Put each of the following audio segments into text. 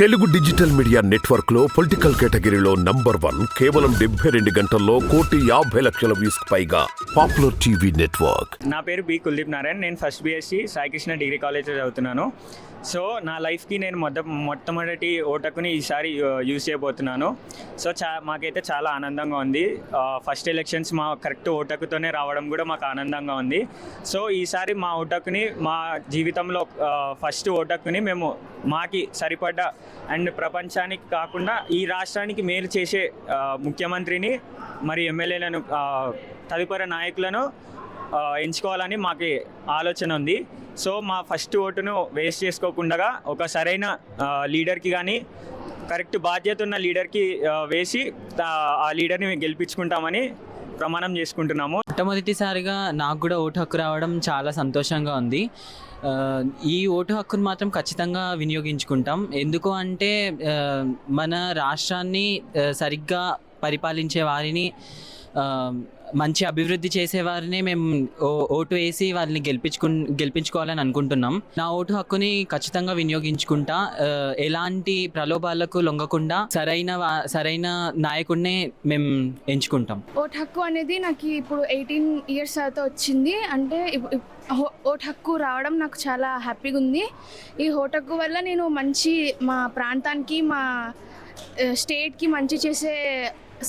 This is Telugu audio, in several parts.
తెలుగు డిజిటల్ మీడియా నెట్వర్క్లో పొలిటికల్ కేటగిరీలో నంబర్ వన్ కేవలం డెబ్బై రెండు గంటల్లో కోటి యాభై లక్షల వ్యూస్ పైగా పాపులర్ టీవీ నెట్వర్క్. నా పేరు బి కుల్దీప్ నారాయణ్ నేను ఫస్ట్ బీఎస్సీ సాయికృష్ణ డిగ్రీ కాలేజ్లో చదువుతున్నాను. సో నా లైఫ్కి నేను మొద మొట్టమొదటి ఓటకుని ఈసారి యూజ్ చేయబోతున్నాను. సో చా మాకైతే చాలా ఆనందంగా ఉంది. ఫస్ట్ ఎలక్షన్స్ మా కరెక్ట్ ఓటకుతోనే రావడం కూడా మాకు ఆనందంగా ఉంది. సో ఈసారి మా ఓటకుని మా జీవితంలో ఫస్ట్ ఓటకుని మేము మాకి సరిపడ్డ అండ్ ప్రపంచానికి కాకుండా ఈ రాష్ట్రానికి మేలు చేసే ముఖ్యమంత్రిని మరి ఎమ్మెల్యేలను తదుపరి నాయకులను ఎంచుకోవాలని మాకు ఆలోచన ఉంది. సో మా ఫస్ట్ ఓటును వేస్ట్ చేసుకోకుండా ఒక సరైన లీడర్కి కానీ కరెక్ట్ బాధ్యత ఉన్న లీడర్కి వేసి ఆ, ఆ లీడర్ని గెలిపించుకుంటామని ప్రమాణం చేసుకుంటున్నాము. మొట్టమొదటిసారిగా నాకు కూడా ఓటు హక్కు రావడం చాలా సంతోషంగా ఉంది. ఈ ఓటు హక్కును మాత్రం ఖచ్చితంగా వినియోగించుకుంటాం. ఎందుకు అంటే మన రాష్ట్రాన్ని సరిగ్గా పరిపాలించే వారిని మంచి అభివృద్ధి చేసే వారిని మేము ఓ- ఓటు వేసి వారిని గెలిపించుకు గెలిపించుకోవాలని అనుకుంటున్నాం. నా ఓటు హక్కుని ఖచ్చితంగా వినియోగించుకుంటా ఎలాంటి ప్రలోభాలకు లొంగకుండా సరైన వా- సరైన నాయకుడినే మేము ఎంచుకుంటాం. ఓటు హక్కు అనేది నాకు ఇప్పుడు ఎయిటీన్ ఇయర్స్ తర్వాత వచ్చింది. అంటే ఓటు హక్కు రావడం నాకు చాలా హ్యాపీగా ఉంది. ఈ ఓటు హక్కు వల్ల నేను మంచి మా ప్రాంతానికి మా స్టేట్కి మంచి చేసే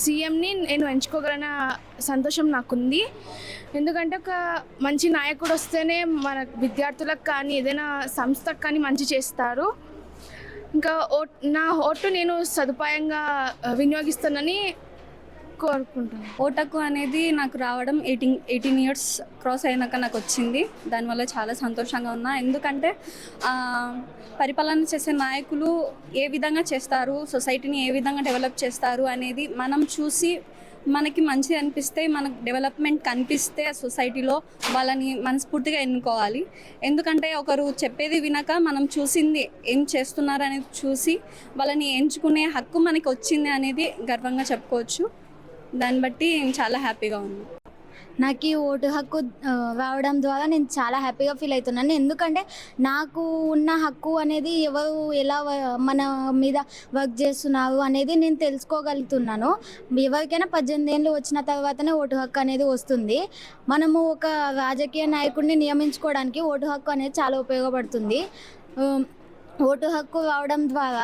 సీఎంని నేను ఎంచుకోగలన సంతోషం నాకుంది. ఎందుకంటే ఒక మంచి నాయకుడు వస్తేనే మన విద్యార్థులకు కానీ ఏదైనా సంస్థకు కానీ మంచి చేస్తారు. ఇంకా ఓట్ నా ఓటు నేను సదుపాయంగా వినియోగిస్తానని కోరుకుంటాను కోరుకుంటున్నాను. ఓటకు అనేది నాకు రావడం ఎయిటీన్ ఎయిటీన్ ఇయర్స్ క్రాస్ అయినాక నాకు వచ్చింది. దానివల్ల చాలా సంతోషంగా ఉన్నా. ఎందుకంటే పరిపాలన చేసే నాయకులు ఏ విధంగా చేస్తారు సొసైటీని ఏ విధంగా డెవలప్ చేస్తారు అనేది మనం చూసి మనకి మంచిది అనిపిస్తే మనకు డెవలప్మెంట్ కనిపిస్తే ఆ సొసైటీలో వాళ్ళని మనస్ఫూర్తిగా ఎన్నుకోవాలి. ఎందుకంటే ఒకరు చెప్పేది వినక మనం చూసింది ఏం చేస్తున్నారు అనేది చూసి వాళ్ళని ఎంచుకునే హక్కు మనకి వచ్చింది అనేది గర్వంగా చెప్పుకోవచ్చు. దాన్ని బట్టి చాలా హ్యాపీగా ఉంది నాకు ఈ ఓటు హక్కు రావడం ద్వారా నేను చాలా హ్యాపీగా ఫీల్ అవుతున్నాను. ఎందుకంటే నాకు ఉన్న హక్కు అనేది ఎవరు ఎలా మన మీద వర్క్ చేస్తున్నారు అనేది నేను తెలుసుకోగలుగుతున్నాను. ఎవరికైనా పద్దెనిమిది ఏళ్ళు వచ్చిన తర్వాతనే ఓటు హక్కు అనేది వస్తుంది. మనము ఒక రాజకీయ నాయకుడిని నియమించుకోవడానికి ఓటు హక్కు అనేది చాలా ఉపయోగపడుతుంది. ఓటు హక్కు రావడం ద్వారా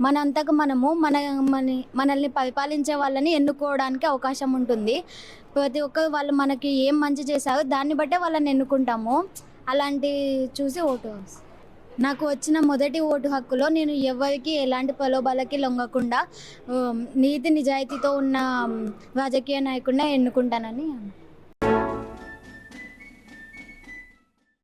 మనంతకు మనము మన మన మనల్ని పరిపాలించే వాళ్ళని ఎన్నుకోవడానికి అవకాశం ఉంటుంది. ప్రతి ఒక్కరు వాళ్ళు మనకి ఏం మంచి చేశారో దాన్ని బట్టే వాళ్ళని ఎన్నుకుంటాము. అలాంటి చూసి ఓటు నాకు వచ్చిన మొదటి ఓటు హక్కులో నేను ఎవరికి ఎలాంటి ప్రలోభాలకి లొంగకుండా నీతి నిజాయితీతో ఉన్న రాజకీయ నాయకుండా ఎన్నుకుంటానని